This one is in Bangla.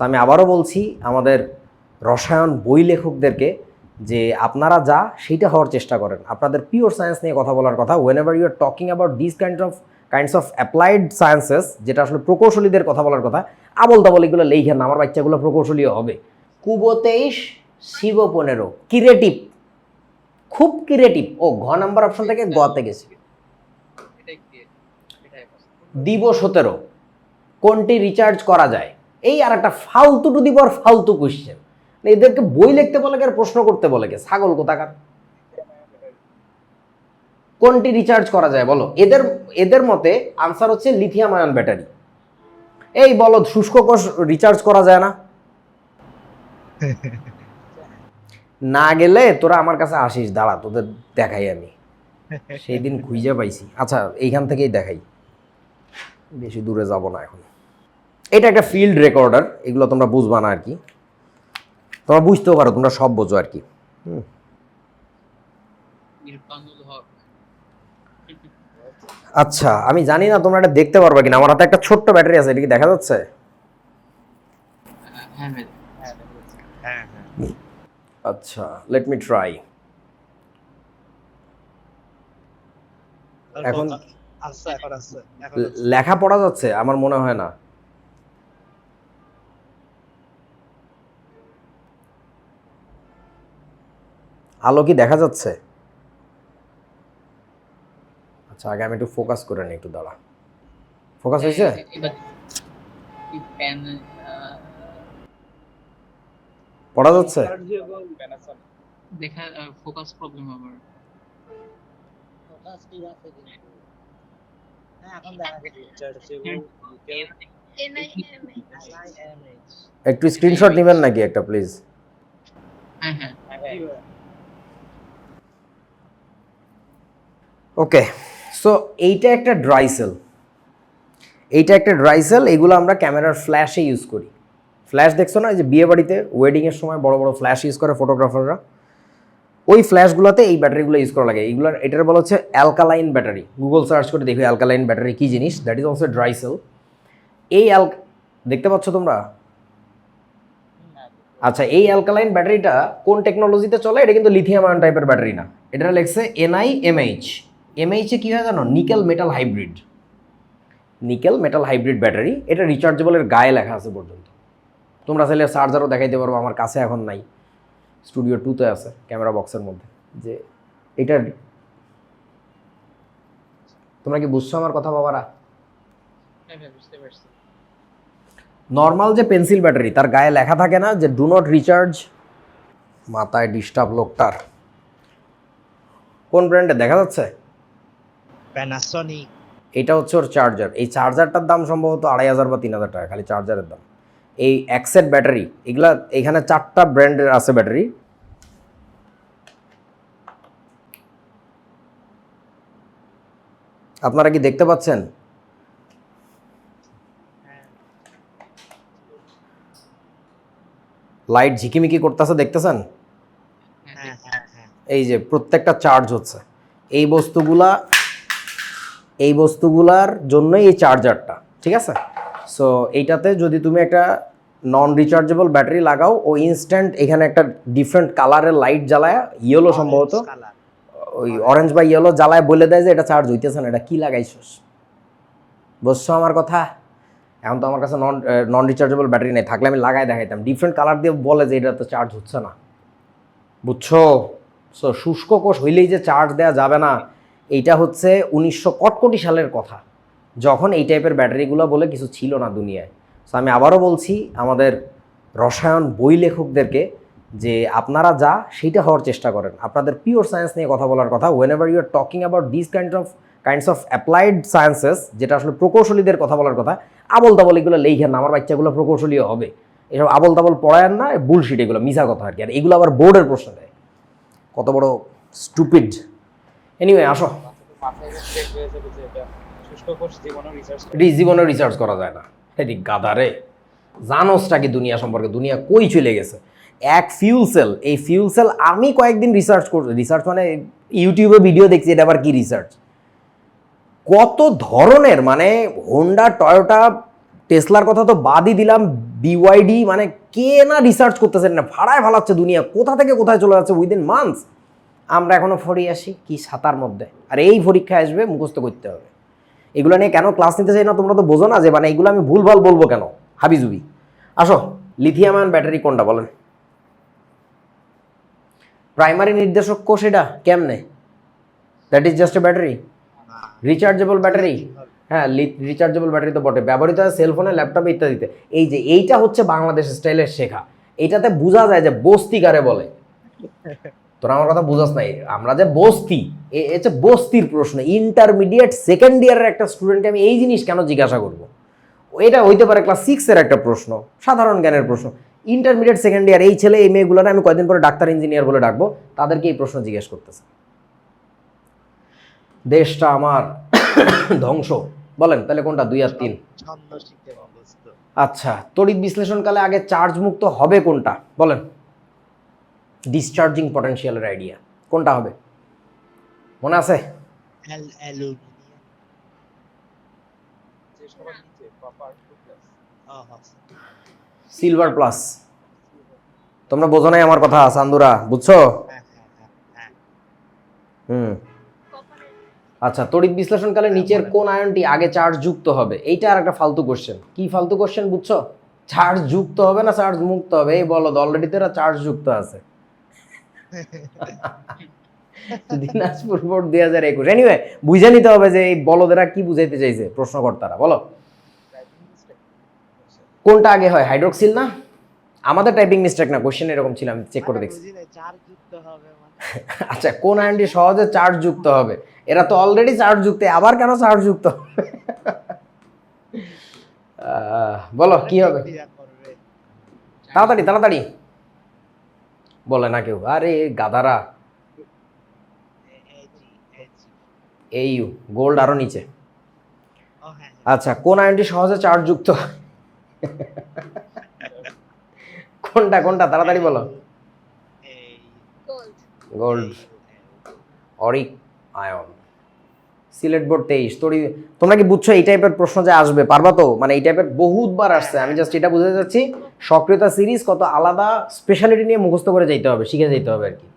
তো আমি আবারও বলছি, আমাদের রসায়ন বই লেখকদেরকে যে আপনারা যা, সেইটা হওয়ার চেষ্টা করেন। আপনাদের পিওর সায়েন্স নিয়ে কথা বলার কথা। Whenever you are talking about this kind of kinds of applied sciences যেটা আসলে প্রকৌশলীদের কথা বলার কথা আবল তাবল এগুলো লেখেন না, আমার বাচ্চাগুলো প্রকৌশলীও হবে। কুবো তেইশ শিব পনেরো ক্রিয়েটিভ খুব ক্রিয়েটিভ ও, ঘ নাম্বার অপশন থেকে গতে গেছি। দিব সতেরো। কোনটি রিচার্জ করা যায়? এই আর একটা ফালতু টু দিব আর ফালতু কোশ্চেন এদেরকে বই লিখতে বলে আর প্রশ্ন করতে বলে ছাগল কোথাকার? কোনটি রিচার্জ করা যায় বলো? এদের এদের মতে আনসার হচ্ছে লিথিয়াম আয়ন ব্যাটারি এই বলো, শুষ্ক কোষ রিচার্জ করা যায় না? না গেলে তোরা আমার কাছে আসিস, দাঁড়া, তোদের দেখাই আমি। সেই দিন খুঁজে পাইছি। আচ্ছা এইখান থেকেই দেখাই। বেশি দূরে যাব না এখন। এটা একটা ফিল্ড রেকর্ডার এগুলো তোমরা বুঝবা না আর কি। তোমরা বুঝতেও পারো তোমরা সব বোঝো আর কি। হুম। আচ্ছা আমি জানি না তোমরা এটা দেখতে পারবে কিনা আমার হাতে একটা ছোট্ট ব্যাটারি আছে এটা কি দেখা যাচ্ছে? হ্যাঁ হ্যাঁ হ্যাঁ আচ্ছা লেট মি ট্রাই এখন আচ্ছা এখন আছে এখন লেখা পড়া যাচ্ছে আমার মনে হয় না। আলো কি দেখা যাচ্ছে আচ্ছা আগে আমি একটু ফোকাস করে নিই একটু দাঁড়া ফোকাস হয়েছে এই প্যান পড়া যাচ্ছে দেখা ফোকাস প্রবলেম আমার একটু স্ক্রিনশট নেবেন নাকি একটা প্লিজ হ্যাঁ হ্যাঁ ওকে সো এইটা একটা ড্রাই সেল এইটা একটা ড্রাই সেল এগুলো আমরা ক্যামেরার ফ্ল্যাশে ইউজ করি। ফ্ল্যাশ দেখছ না? যে বিয়ে বাড়িতে ওয়েডিংয়ের সময় বড় বড় ফ্ল্যাশ ইউজ করে ফটোগ্রাফাররা ওই ফ্ল্যাশগুলোতে এই ব্যাটারিগুলো ইউজ করা লাগে। এইগুলোর এটার বলা হচ্ছে অ্যালকালাইন ব্যাটারি গুগল সার্চ করে দেখো অ্যালকালাইন ব্যাটারি কী জিনিস? That is also dry cell এই অ্যাল দেখতে পাচ্ছ তোমরা? আচ্ছা এই অ্যালকালাইন ব্যাটারিটা কোন টেকনোলজিতে চলে? এটা কিন্তু লিথিয়াম আয়ন টাইপের ব্যাটারি না। এটা লেখছে এনআই এমএইচ এমএইচে কী হয় জানো? Nickel metal hybrid nickel metal hybrid battery এটা রিচার্জেবলের গায়ে লেখা আছে পর্যন্ত। তোমরা চাইলে চার্জারও দেখাইতে পারব আমার কাছে এখন নাই। স্টুডিও টুতে আছে ক্যামেরা বক্সের মধ্যে। যে এটা তোমরা কি বুঝছ আমার কথা বাবারা? হ্যাঁ ভাই বুঝতে পারছি। নর্মাল যে পেন্সিল ব্যাটারি তার গায়ে লেখা থাকে না যে ডু নট রিচার্জ মাথায় ডিস্টার্ব লোকটার। কোন ব্র্যান্ডে দেখা যাচ্ছে? প্যানাসনিক এটা হচ্ছে ওর চার্জার এই চার্জারটার দাম সম্ভবত আড়াই হাজার বা তিন হাজার টাকা খালি চার্জারের দাম। এই অ্যাক্সেট ব্যাটারি এগুলা এখানে চারটা ব্র্যান্ডের আছে ব্যাটারি আপনারা কি দেখতে পাচ্ছেন? লাইট ঝিকিমিকি করতেছে দেখতেছেন? হ্যাঁ হ্যাঁ হ্যাঁ। হ্যাঁ এই যে প্রত্যেকটা চার্জ হচ্ছে। এই বস্তুগুলা এই বস্তুগুলার জন্যই এই চার্জারটা ঠিক আছে? সো এইটাতে যদি তুমি একটা নন রিচার্জেবল ব্যাটারি লাগাও ও ইনস্ট্যান্ট এখানে একটা ডিফারেন্ট কালারের লাইট জ্বালায় ইয়েলো সম্ভবত ওই অরেঞ্জ বা ইয়েলো জ্বালায় বলে দেয় যে এটা চার্জ হইতেছে না এটা কি লাগাইছস? বুঝছ আমার কথা? এখন তো আমার কাছে নন নন রিচার্জেবল ব্যাটারি নেই থাকলে আমি লাগাই দেখাইতাম। ডিফারেন্ট কালার দিয়ে বলে যে এটা তো চার্জ হচ্ছে না। বুঝছ? সো শুষ্ক কোষ হইলেই যে চার্জ দেওয়া যাবে না। এইটা হচ্ছে উনিশশো কটকটি সালের কথা। যখন এই টাইপের ব্যাটারিগুলো বলে কিছু ছিল না দুনিয়ায়। সো আমি আবারও বলছি, আমাদের রসায়ন বই লেখকদেরকে যে আপনারা যা, সেইটা হওয়ার চেষ্টা করেন। আপনাদের পিওর সায়েন্স নিয়ে কথা বলার কথা। Whenever you are talking about this kind of kinds of applied sciences যেটা আসলে প্রকৌশলীদের কথা বলার কথা আবল তাবল এগুলো লেখেন না, আমার বাচ্চাগুলো প্রকৌশলীও হবে। এসব আবল তাবল পড়ায়েন না বুলশিট এগুলো মিশা কথা আর কি। আর এগুলো আবার বোর্ডের প্রশ্ন দেয়। কত বড় স্টুপিড এনিওয়ে আসো। এটা এটি জীবনে রিসার্চ করা যায় না। এদিক গাদারে জানোসটা কি দুনিয়া সম্পর্কে? দুনিয়া কই চলে গেছে? এক ফিউল সেল এই ফিউল সেল আমি কয়েকদিন রিসার্চ করছি রিসার্চ মানে ইউটিউবে ভিডিও দেখছি এটা আবার কি রিসার্চ কত ধরনের মানে হোন্ডা টয়োটা টেসলার কথা তো বাদই দিলাম বিওয়াইডি মানে কে না রিসার্চ করতেছেন না, ভাড়ায় ভালাচ্ছে দুনিয়া, কোথা থেকে কোথায় চলে যাচ্ছে উইদিন মান্থস আমরা এখনও ফরি আসি, কি সাতার মধ্যে? আর এই পরীক্ষা আসবে, মুখস্থ করতে হবে। এগুলো নিয়ে কেন ক্লাস নিতে চাই না তোমরা তো বোঝো না যে মানে এগুলো আমি ভুলভাল বলব কেন? হাবিজুবি। আসো লিথিয়াম আয়ন ব্যাটারি কোনটা বলেন? প্রাইমারি নির্দেশক কোষ এটা, কেমনে? That is just a battery rechargeable battery হ্যাঁ রিচার্জেবল ব্যাটারি তো বটে। ব্যবহৃত হয় সেলফোনে ল্যাপটপে ইত্যাদিতে। এই যে, এইটা হচ্ছে বাংলাদেশ স্টাইলের শেখা। এটাতে বোঝা যায় যে বস্তি কারে বলে। তোরা আমার কথা বুঝাস নাই। আমরা যে বস্তি এ হচ্ছে বস্তির প্রশ্ন। ইন্টারমিডিয়েট সেকেন্ড ইয়ারের একটা স্টুডেন্টকে আমি এই জিনিস কেন জিজ্ঞাসা করব? এটা হইতে পারে ক্লাস সিক্সের একটা প্রশ্ন সাধারণ জ্ঞানের প্রশ্ন। ইন্টারমিডিয়েট সেকেন্ড ইয়ার এই ছেলে এই মেয়েগুলোর আমি কয়দিন পরে ডাক্তার ইঞ্জিনিয়ার বলে ডাকবো তাদেরকে এই প্রশ্ন জিজ্ঞেস করতেছে। দেশটা আমার ধ্বংস। বলেন তাহলে কোনটা? দুই আর তিন। আচ্ছা তড়িৎ বিশ্লেষণকালে আগে চার্জ মুক্ত হবে কোনটা? বলেন। ডিসচার্জিং পটেনশিয়ালের আইডিয়া কোনটা হবে? মনে আছে? সিলভার প্লাস তোমরা বোঝো নাই আমার কথা সান্দুরা বুঝছ? হ্যাঁ হ্যাঁ হ্যাঁ হ্যাঁ। হুম। আচ্ছা তড়িৎ বিশ্লেষণকালে নিচের কোন আয়নটি আগে চার্জ যুক্ত হবে? এইটা আর একটা ফালতু কোশ্চেন কি ফালতু কোশ্চেন বুঝছ? চার্জ যুক্ত হবে না চার্জ মুক্ত হবে? এই বলো অলরেডি তো এরা চার্জ যুক্ত আছে। দিনাজপুর বোর্ড দুই হাজার একুশ। এনিওয়ে বুঝে নিতে হবে যে এই বলদেরা কি বুঝাইতে চাইছে প্রশ্নকর্তারা বলো। কোনটা আগে হয় হাইড্রোক্সিল না? আমাদের টাইপিং মিস্টেক না কোশ্চেন এরকম ছিল আমি চেক করে দেখছি। যুক্ত হবে মানে। আচ্ছা কোন আয়নটি সহজে চার্জ যুক্ত হবে? এরা তো অলরেডি চার্জ যুক্ত আবার কেন চার্জ যুক্ত বলো কি হবে? তাড়াতাড়ি তাড়াতাড়ি। বলে না কেউ। আরে গাদারা। এই ইউ গোল্ড আরও নিচে। আচ্ছা কোন আয়নটি সহজে চার্জ যুক্ত কোনটা কোনটা তাড়াতাড়ি বলো। এই gold. Auric ion. Sylhet board তেইশ। তোরি তোমরা কি বুঝছ এই টাইপের প্রশ্ন যে আসবে? পারবা তো? মানে এই টাইপের বহুতবার আসছে। আমি জাস্ট এটা বুঝতে চাচ্ছি, সক্রিয়তা সিরিজ কত আলাদা স্পেশালিটি নিয়ে মুখস্থ করে যাইতে হবে, শিখে যেতে হবে আর কি।